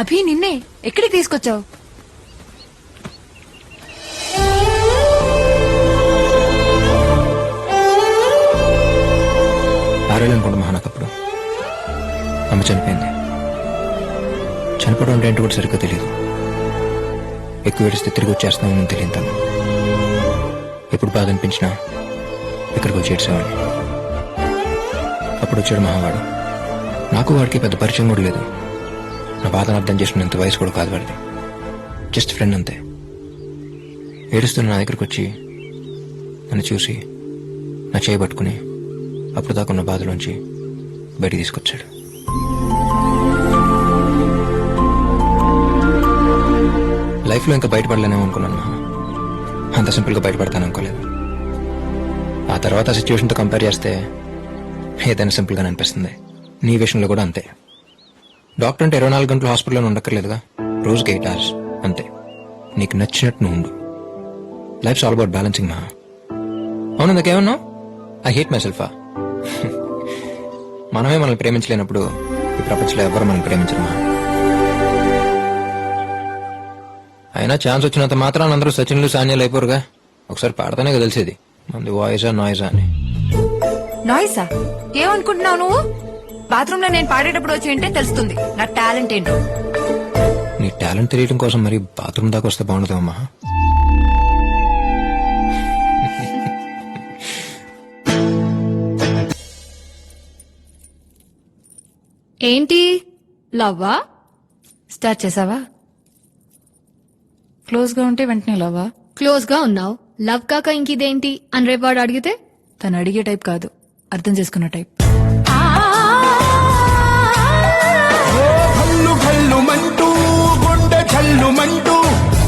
అభి నిన్నే ఎక్కడికి తీసుకొచ్చావు? ఆరేళ్ళనుకుంటా మహా నాకు అప్పుడు అమ్మ చనిపోయింది. చనిపోవడం అంటే ఏంటి కూడా సరిగ్గా తెలియదు ఎక్కువ ఏడిస్తే తిరిగి వచ్చేస్తామని తెలియదు ఎప్పుడు బాధ అనిపించినా ఇక్కడికి వచ్చి అప్పుడు వచ్చాడు మహావాడు. నాకు వాడికి పెద్ద పరిచయం కూడా లేదు. నా బాధను అర్థం చేసుకునేంత వయసు కూడా కాదు వాడిది. జస్ట్ ఫ్రెండ్ అంతే. ఏడుస్తున్న నా దగ్గరకు వచ్చి నన్ను చూసి నా చేయి పట్టుకుని అప్పుడు దాకున్న బాధలోంచి బయటికి తీసుకొచ్చాడు. లైఫ్లో ఇంకా బయటపడలేనేమో అనుకున్నాను అంత సింపుల్గా బయటపడతాను అనుకోలేదు. ఆ తర్వాత సిచ్యువేషన్తో కంపేర్ చేస్తే ఏదైనా సింపుల్గానే అనిపిస్తుంది. నీ విషయంలో కూడా అంతే. డాక్టర్ అంటే ఇరవై నాలుగు గంటలు హాస్పిటల్లో ఉండక్కర్లేదుగా. రోజుకి ఎయిట్ అవర్స్. అంతే. నీకు నచ్చినట్టు నువ్వు ఉండు. లైఫ్స్ ఆల్ అబౌట్ బ్యాలెన్సింగ్ మా అవును ఇందాకేమన్నావు ఐ హేట్ మై సెల్ఫా మనమే మనల్ని ప్రేమించలేనప్పుడు ఈ ప్రపంచంలో ఎవరు మనం ప్రేమించరమా అయినా ఛాన్స్ వచ్చినంత మాత్రాన అందరూ సచిన్లు సాన్యాలు అయిపోరుగా. ఒకసారి పాడతానే కదా తెలిసేది. మంది వాయిసా నాయిసా అని. నాయిసా? ఏమనుకుంటున్నావు నువ్వు? బాత్రూమ్లో నేను పాడేటప్పుడు వచ్చి వింటే తెలుస్తుంది. నా టాలెంట్ ఏంటో. నీ టాలెంట్ తెలియడం కోసం మరి బాత్రూమ్ దాకా వస్తే బాగుండదమ్మా ఏంటి? లవ్వా? స్టార్ట్ చేసావా? క్లోజ్గా ఉంటే వెంటనే లవ్వా? క్లోజ్గా ఉన్నావు. లవ్ కాక ఇంకిదేంటి? అని రేపు వాడు అడిగితే? తను అడిగే టైప్ కాదు. అర్థం చేసుకున్న టైప్.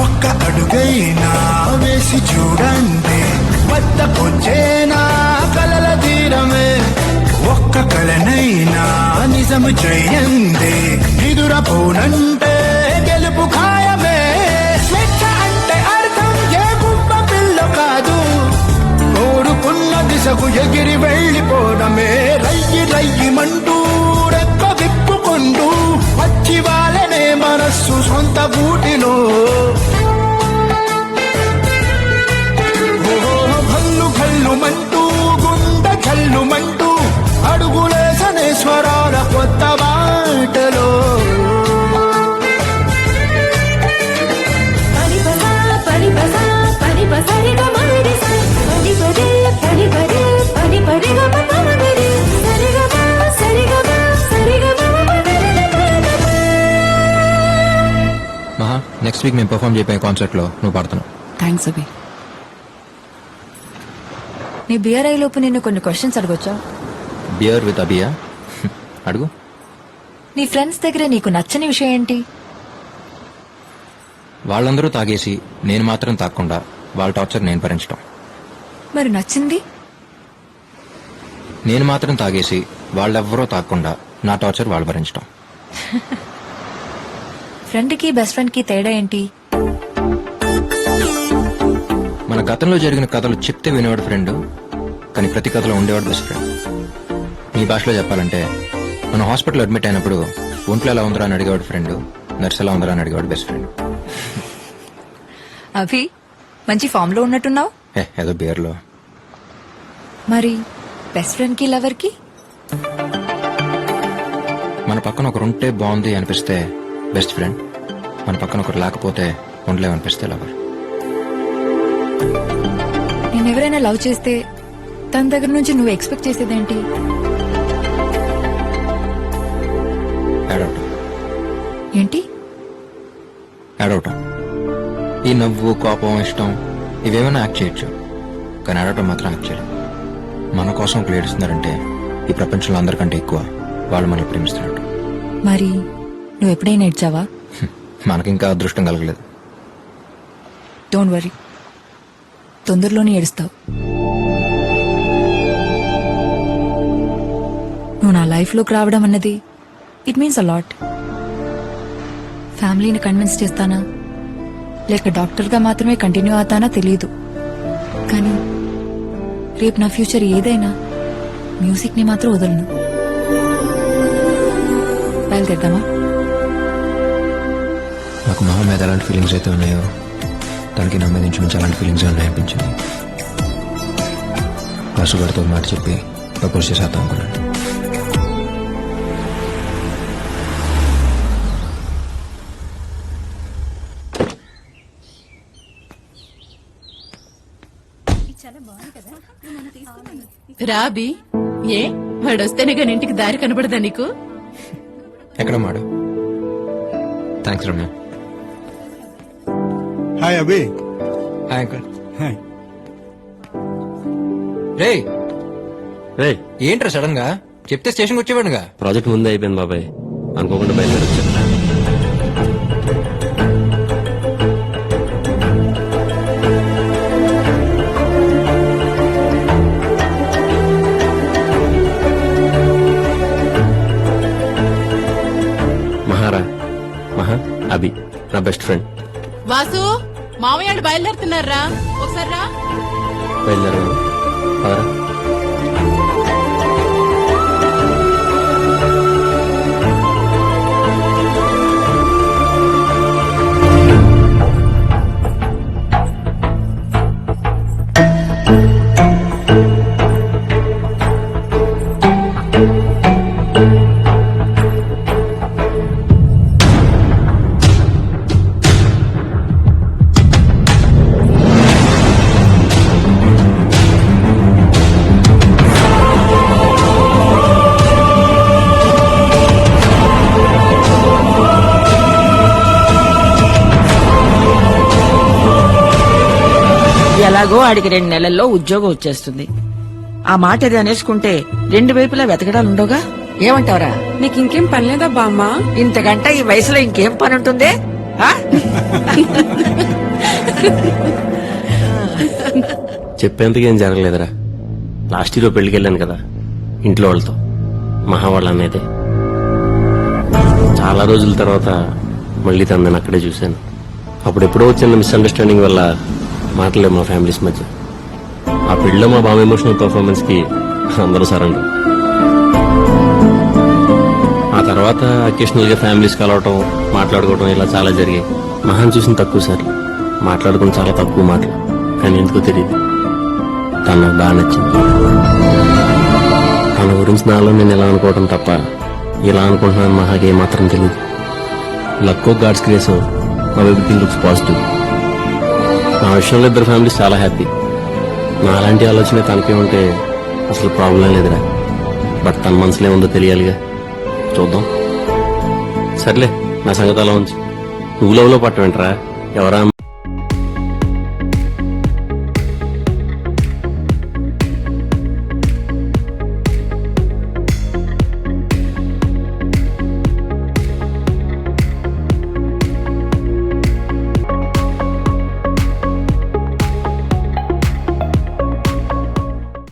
ఒక్క అడుగైనా వేసి చూడండి. వద్దకొచ్చేనా కలల తీరమే? ఒక్క కలనైనా నిజము చెయ్యండి. ఎదురపోనంటే గెలుపు ఖాయమే. స్వేచ్ఛ అంటే అర్థం ఏ గుబ్బ పిల్ల కాదు. కోరుకున్న దిశకు ఎగిరి వెళ్ళిపోవడమే. రయ్యి రయ్యి మనస్సు సొంత గూటిలో నెక్స్ట్ వీక్ మేము పర్ఫామ్ చేయబోయే కాన్సర్ట్లో నువ్వు పాడుతున్నావు. థ్యాంక్స్ అభి నీ బియర్ లోపు నిన్ను కొన్ని క్వశ్చన్స్ అడగొచ్చా? బియర్ విత్ అబియా అడుగు. నీ ఫ్రెండ్స్ దగ్గర నీకు నచ్చని విషయం ఏంటి? వాళ్ళందరూ తాగేసి నేను మాత్రం తాగకుండా వాళ్ళ టార్చర్ నేను భరించడం మరి నచ్చింది? నేను మాత్రం తాగేసి వాళ్ళెవ్వరూ తాగకుండా నా టార్చర్ వాళ్ళు భరించడం ఫ్రెండ్కి బెస్ట్ ఫ్రెండ్కి తేడా ఏంటి? మన గతంలో జరిగిన కథలు చెప్తే వినేవాడు ఫ్రెండ్ కానీ ప్రతి కథలో ఉండేవాడు బెస్ట్ ఫ్రెండ్. మీ భాషలో చెప్పాలంటే మన హాస్పిటల్ అడ్మిట్ అయినప్పుడు ఒంట్లో ఎలా ఉందరా అని అడిగేవాడు ఫ్రెండ్ నర్స్ ఎలా ఉందరా అని అడిగేవాడు బెస్ట్ ఫ్రెండ్. అభి మంచి ఫామ్లో ఉన్నట్టున్నావు ఏదో బియర్లో మరి బెస్ట్ ఫ్రెండ్కి లవర్కి మన పక్కన ఒకరు ఉంటే బాగుంది అనిపిస్తే బెస్ట్ ఫ్రెండ్ మన పక్కన ఒకరు లేకపోతే ఉండలేమనిపిస్తే లవర్ నేను ఎవరైనా లవ్ చేస్తే తన దగ్గర నుంచి నువ్వు ఎక్స్పెక్ట్ చేసేదేంటి? ఏడవటం ఏంటి? ఏడవటం ఈ నవ్వు కోపం ఇష్టం ఇవేమైనా యాక్ట్ చేయొచ్చు. కానీ ఏడవటం మాత్రం యాక్ట్ చేయడం మన కోసం ఒకరు ఏడుస్తున్నారంటే ఈ ప్రపంచంలో అందరికంటే ఎక్కువ వాళ్ళు మనల్ని ప్రేమిస్తున్నట్టు. మరి నువ్వు ఎప్పుడైనా ఇడ్చావా. మనకింకా అదృష్టం కలగలేదు. డోంట్ వరీ తొందరలోనే ఏడుస్తావు. నువ్వు నా లైఫ్లోకి రావడం అన్నది ఇట్ మీన్స్ అలాట్ ఫ్యామిలీని కన్విన్స్ చేస్తానా? లేక డాక్టర్గా మాత్రమే కంటిన్యూ అవుతానా తెలియదు కానీ రేపు నా ఫ్యూచర్ ఏదైనా మ్యూజిక్ని మాత్రం వదలను. బయలుదేరదామా? నాకు మహా మీద ఎలాంటి ఫీలింగ్స్ అయితే ఉన్నాయో తనకి నా మీద నుంచి అలాంటి ఫీలింగ్స్ ఉన్నాయనిపించింది. వాసుగారితో మాట చెప్పి ప్రపోజ్ చేసేద్దాం అనుకున్నాను. రాబి ఏ? వాడొస్తేనే గాని ఇంటికి దారి కనబడదా నీకు? ఎక్కడ మాడు? Thanks Ramya. Hi Abhi hi uncle hi రే రే ఏంట్రా సడన్గా? చెప్తే స్టేషన్కి వచ్చేవాడుగా? ప్రాజెక్ట్ ముందే అయిపోయింది బాబాయ్. అనుకోకుండా బయలుదేరొచ్చా. మహారా. మహా అభి నా బెస్ట్ ఫ్రెండ్ వాసు? మామయ్య బయలుదేరుతున్నారా? ఒకసారి రా. బయలుదేరా ఎలాగో ఆడికి రెండు నెలల్లో ఉద్యోగం వచ్చేస్తుంది. ఆ మాట అది అనేసుకుంటే రెండు వైపులా వెతకడాలుండవుగా? ఏమంటావరా? నీకు ఇంకేం పనిలేదా బామ్మ? ఇంతకంటే ఈ వయసులో ఇంకేం పని ఉంటుంది? ఏం జరగలేదురా. లాస్ట్ ఇయర్ పెళ్ళికి వెళ్ళాను కదా ఇంట్లో వాళ్ళతో మహా వాళ్ళ అన్నైతే చాలా రోజుల తర్వాత మళ్ళీ తను నేను అక్కడే చూశాను. అప్పుడు ఎప్పుడో వచ్చిన మిస్అండర్స్టాండింగ్ వల్ల మాటలేవు మా ఫ్యామిలీస్ మధ్య. ఆ పెళ్ళిలో మా బాబు ఎమోషనల్ పర్ఫార్మెన్స్కి అందరూ సరండు. ఆ తర్వాత అకేషనల్గా ఫ్యామిలీస్ కలవటం మాట్లాడుకోవటం ఇలా చాలా జరిగాయి. మహాన్ చూసిన తక్కువ సార్ మాట్లాడుకుని చాలా తక్కువ మాటలు. కానీ ఎందుకో తెలియదు తను బాగా నచ్చింది. తన గురించి నాలో నేను ఎలా అనుకోవటం తప్ప ఇలా అనుకుంటున్నాను మహాకి ఏమాత్రం తెలియదు లక్కో గాడ్స్ క్రేసో మా ఎవ్రీథింగ్ లుక్స్ పాజిటివ్ విషయంలో ఇద్దరు ఫ్యామిలీస్ చాలా హ్యాపీ. నా అలాంటి ఆలోచన తనకే ఉంటే అసలు ప్రాబ్లం లేదురా. బట్ తన మనసులో ఏముందో తెలియాలిగా. చూద్దాం. సర్లే నా సంగతి అలా ఉంచు. నువ్వు లవ్లో పట్టవేంట్రా? ఎవరా